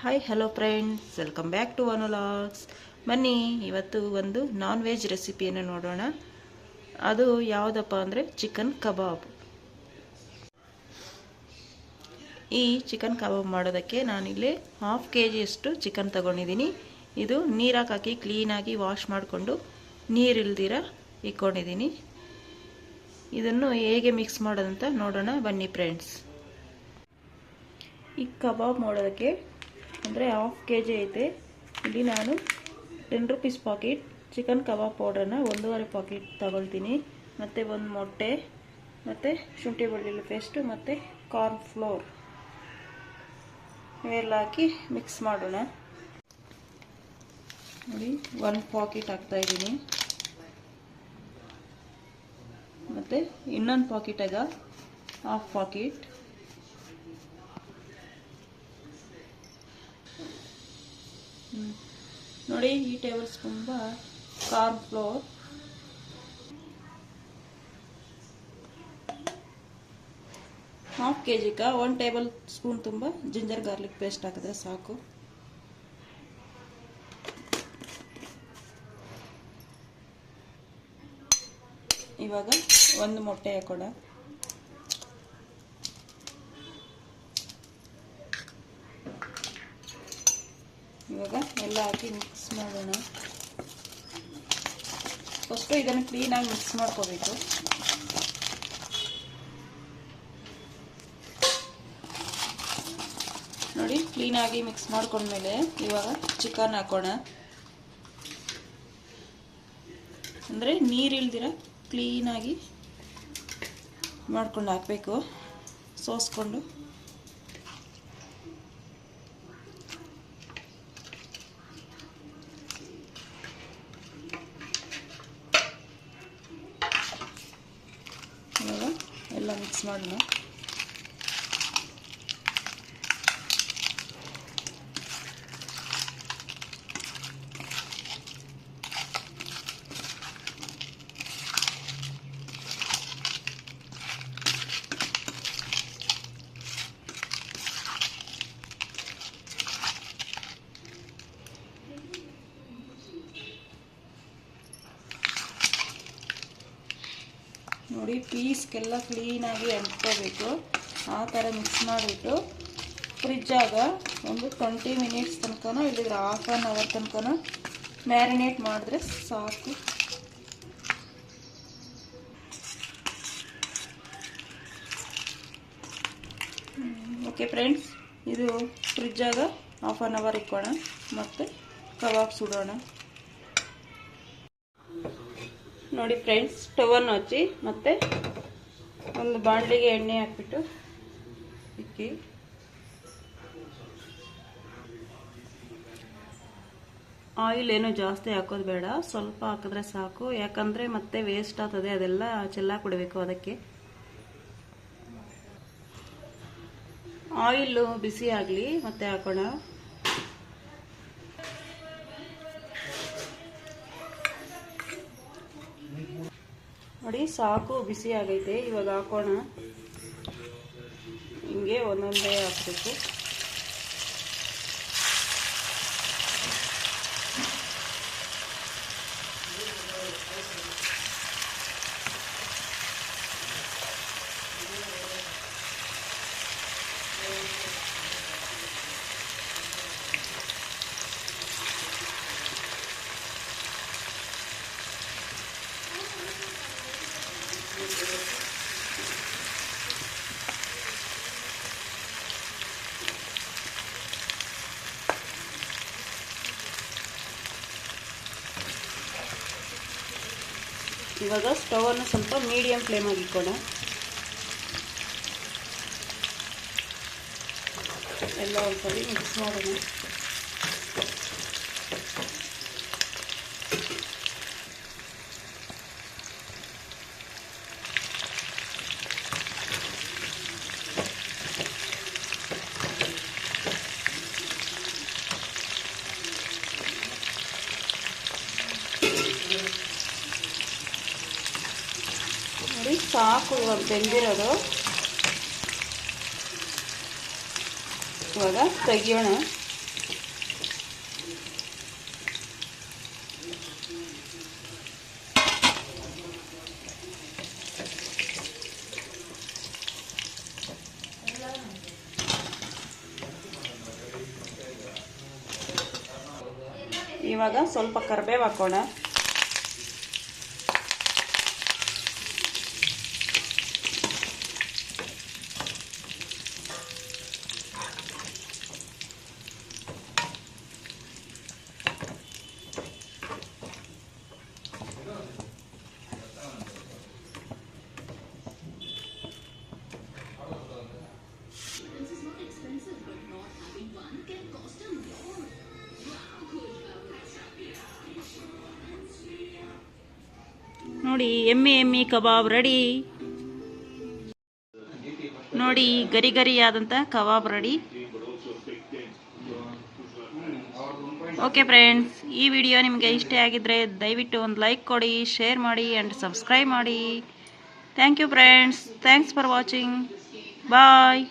Hi hello friends welcome back to ಅನುಲಾಗ್ಸ್ ಬನ್ನಿ, ಇವತ್ತು ಒಂದು ನಾನ್ ವೆಜ್ ರೆಸಿಪಿಯನ್ನು ನೋಡೋಣ. ಅದು ಯಾವುದಪ್ಪ ಅಂದರೆ ಚಿಕನ್ ಕಬಾಬ್ ಈ ಚಿಕನ್ ಕಬಾಬ್ ಮಾಡೋದಕ್ಕೆ ನಾನಿಲ್ಲಿ ಹಾಫ್ ಕೆ ಜಿಯಷ್ಟು ಚಿಕನ್ ತಗೊಂಡಿದ್ದೀನಿ. ಇದು ನೀರಾಗಿ ಹಾಕಿ ಕ್ಲೀನಾಗಿ ವಾಶ್ ಮಾಡಿಕೊಂಡು ನೀರಿಲ್ದಿರ ಇಕ್ಕೊಂಡಿದ್ದೀನಿ. ಇದನ್ನು ಹೇಗೆ ಮಿಕ್ಸ್ ಮಾಡೋದಂತ ನೋಡೋಣ. ಬನ್ನಿ ಫ್ರೆಂಡ್ಸ್ ಈ ಕಬಾಬ್ ಮಾಡೋದಕ್ಕೆ ಅಂದರೆ ಹಾಫ್ ಕೆ ಜಿ ಐತೆ. ಇಲ್ಲಿ ನಾನು ten rupees packet chicken kebab ಪೌಡ್ರನ್ನ ಒಂದೂವರೆ ಪಾಕೆಟ್ ತಗೊಳ್ತೀನಿ. ಮತ್ತು ಒಂದು ಮೊಟ್ಟೆ, ಮತ್ತು ಶುಂಠಿ ಬೆಳ್ಳುಳ್ಳಿ ಪೇಸ್ಟು ಮತ್ತು ಕಾರ್ನ್ ಫ್ಲೋರ್ ಇವೆಲ್ಲ ಹಾಕಿ ಮಿಕ್ಸ್ ಮಾಡೋಣ. ನೋಡಿ ಒಂದು ಪಾಕೆಟ್ ಹಾಕ್ತಾಯಿದ್ದೀನಿ ಮತ್ತು ಇನ್ನೊಂದು ಪಾಕೆಟಾಗ ಹಾಫ್ ಪಾಕೆಟ್ ನೋಡಿ, ಈ table spoon corn flour half K ಜಿಗೆ ಒನ್ ಟೇಬಲ್ ಸ್ಪೂನ್ ತುಂಬ ಜಿಂಜರ್ ಗಾರ್ಲಿಕ್ ಪೇಸ್ಟ್ ಹಾಕಿದ್ರೆ ಸಾಕು. ಇವಾಗ ಒಂದು ಮೊಟ್ಟೆ ಹಾಕೋಣ ಇವಾಗ ಎಲ್ಲ ಹಾಕಿ ಮಿಕ್ಸ್ ಮಾಡೋಣ ಫಸ್ಟು ಇದನ್ನು ಕ್ಲೀನಾಗಿ ಮಿಕ್ಸ್ ಮಾಡ್ಕೋಬೇಕು. ನೋಡಿ ಕ್ಲೀನಾಗಿ ಮಿಕ್ಸ್ ಮಾಡ್ಕೊಂಡ್ಮೇಲೆ ಇವಾಗ ಚಿಕನ್ ಹಾಕೋಣ. ಅಂದರೆ ನೀರಿಲ್ದಿರ ಕ್ಲೀನಾಗಿ ಮಾಡ್ಕೊಂಡು ಹಾಕಬೇಕು. ಸೋಸ್ಕೊಂಡು ಇವಾಗ ಎಲ್ಲ ಮಿಕ್ಸ್ ನೋಡಿ, ಪೀಸ್ಗೆಲ್ಲ ಕ್ಲೀನಾಗಿ ಅಂಟ್ಕೋಬೇಕು ಆ ಥರ ಮಿಕ್ಸ್ ಮಾಡಿಬಿಟ್ಟು ಫ್ರಿಜ್ಜಾಗ ಒಂದು ಟ್ವೆಂಟಿ ಮಿನಿಟ್ಸ್ ತನಕನೋ ಇಲ್ಲಿದ್ರೆ ಹಾಫ್ ಆನ್ ಅವರ್ ತನಕನೋ ಮ್ಯಾರಿನೇಟ್ ಮಾಡಿದ್ರೆ ಸಾಕು. ಓಕೆ ಫ್ರೆಂಡ್ಸ್ ಇದು ಫ್ರಿಜ್ಜಾಗ ಹಾಫ್ ಆನ್ ಅವರ್ ಇಕ್ಕೋಣ ಮತ್ತು ಕಬಾಬ್ ಸುಡೋಣ. ನೋಡಿ ಫ್ರೆಂಡ್ಸ್ ಸ್ಟವನ್ನು ಹಚ್ಚಿ ಮತ್ತು ಒಂದು ಬಾಣಲಿಗೆ ಎಣ್ಣೆ ಹಾಕ್ಬಿಟ್ಟು ಇಕ್ಕಿ. ಆಯಿಲ್ ಏನು ಜಾಸ್ತಿ ಹಾಕೋದು ಬೇಡ, ಸ್ವಲ್ಪ ಹಾಕಿದ್ರೆ ಸಾಕು. ಯಾಕಂದರೆ ಮತ್ತೆ ವೇಸ್ಟ್ ಆಗ್ತದೆ, ಅದೆಲ್ಲ ಚೆಲ್ಲಾಕ್ಬಿಡಬೇಕು ಅದಕ್ಕೆ. ಆಯಿಲ್ ಬಿಸಿ ಆಗಲಿ, ಮತ್ತೆ ಹಾಕೋಣ. ನೋಡಿ ಸಾಕು ಬಿಸಿ ಆಗೈತೆ. ಇವಾಗ ಹಾಕೋಣ. ಹಿಂಗೆ ಒಂದೊಂದೇ ಹಾಕಬೇಕು. ಇವಾಗ ಸ್ಟವನ್ನು ಸ್ವಲ್ಪ ಮೀಡಿಯಂ ಫ್ಲೇಮಾಗಿ ಇಕ್ಕೋಣ ಎಲ್ಲ ಒಂದ್ಸರಿ ಮಿಕ್ಸ್ ಮಾಡೋಣ. ನೋಡಿ ಸಾಕು ಇವಾಗ ಬೆಂದಿರೋದು. ಇವಾಗ ತೆಗಿಯೋಣ. ಇವಾಗ ಸ್ವಲ್ಪ ಕರ್ಬೇವು ಹಾಕೋಣ. ನೋಡಿ, ಎಮ್ಮೆ, ಎಮ್ಮಿ, ಕಬಾಬ್ ರೆಡಿ. ನೋಡಿ, ಗರಿ ಗರಿಯಾದಂಥ ಕಬಾಬ್ ರೆಡಿ. ಓಕೆ ಫ್ರೆಂಡ್ಸ್, ಈ ವಿಡಿಯೋ ನಿಮಗೆ ಇಷ್ಟ ಆಗಿದ್ರೆ ದಯವಿಟ್ಟು ಒಂದು ಲೈಕ್ ಕೊಡಿ, ಶೇರ್ ಮಾಡಿ ಆ್ಯಂಡ್ ಸಬ್ಸ್ಕ್ರೈಬ್ ಮಾಡಿ. Thank you friends thanks for watching bye